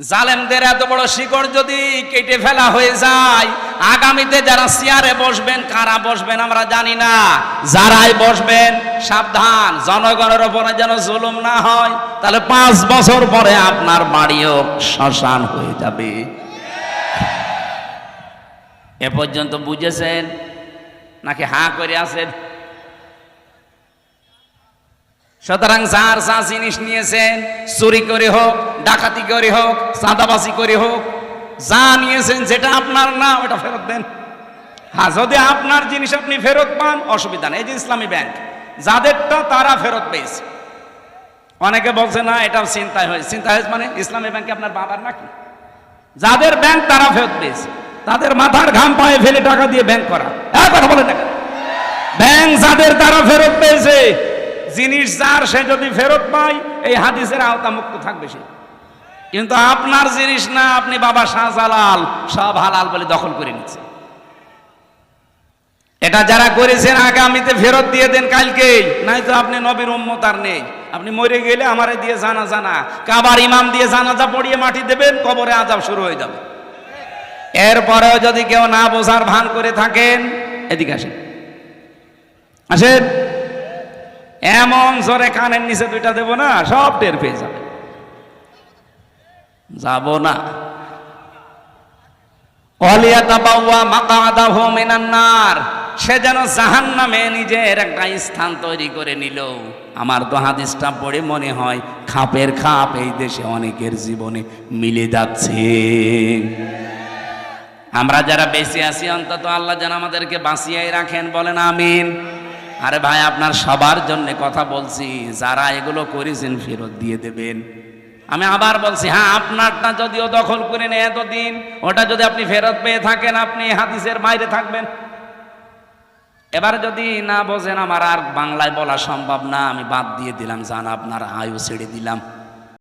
জালেমদের এত বড় শিকড় যদি কেটে ফেলা হয়ে যায়, আগামীতে যারা চেয়ারে বসবেন, কারা বসবেন আমরা জানি না। যারাই বসবেন, সাবধান, জনগণের ওপরে যেন জুলুম না হয়, তাহলে পাঁচ বছর পরে আপনার বাড়িও শ্মশান হয়ে যাবে। এ পর্যন্ত বুঝেছেন? নাকি হাঁ করে আছেন? সুতরাং যার যা জিনিস নিয়েছেন, চুরি করে হোক, ডাকাতি করে হোক, চাঁদাবাজি করে হোক, যা নিয়েছেন যেটা আপনার না ওটা ফেরত দেন। হ্যাঁ যদি আপনার জিনিস আপনি ফেরত পান, অসুবিধা নেই যে ইসলামী ব্যাংক, যাদেরটা তারা ফেরত পেয়েছে। অনেকে বলছে, না এটা চিন্তায় হয়েছে। চিন্তা হয়েছে মানে ইসলামী ব্যাংকে আপনার বাবার নাকি? যাদের ব্যাংক তারা ফেরত পেয়েছে। তাদের মাথার ঘাম পায়ে ফেলে টাকা দিয়ে ব্যাংক করা। এক কথা বলেন না ব্যাংক যাদের তারা ফেরত পেয়েছে জিনিস যার, সে যদি ফেরত পায়, এই হাদিসের আওতা মুক্ত থাকবে সে। কিন্তু আপনার জিনিস না, আপনি বাবা শাহজালাল, সব হালাল বলে দখল করে নিচ্ছে। এটা যারা করেছেন, আগামীতে ফেরত দিয়ে দেন কালকেই নাই তো আপনি নবীর উম্মত আর নেই। আপনি মরে গেলে আমারে দিয়ে জানা জানা কাবার ইমাম দিয়ে জানাজা পড়িয়ে মাটি দেবেন, কবরে আজাব শুরু হয়ে যাবে। এরপরেও যদি কেউ না বোঝার ভান করে থাকেন, এদিকে আসেন। আসেন। এমন জোরে কানের নিচে দুইটা দেব না, সব টের পেয়ে যাবে। যাব না। সে যেন জাহান্নামে নিজের একটা স্থান তৈরি করে নিল। আমার তো হাদিসটা পড়ে মনে হয় খাপের খাপ এই দেশে অনেকের জীবনে মিলে যাচ্ছে। আমরা যারা বেঁচে আছি, অন্তত আল্লাহ যেন আমাদেরকে বাঁচিয়ে রাখেন, বলেন আমিন। আরে ভাই, আপনার সবার জন্য কথা বলছি। যারা এগুলো করেছেন, ফেরত দিয়ে দেবেন। আমি আবার বলছি হ্যাঁ আপনারটা যদিও দখল করে নেয় এতদিন, ওটা যদি আপনি ফেরত পেয়ে থাকেন, আপনি হাদিসের বাইরে থাকবেন। এবার যদি না বোঝেন, আমার আর বাংলায় বলা সম্ভব না, আমি বাদ দিয়ে দিলাম, জান, আপনার আয়ু ছেড়ে দিলাম।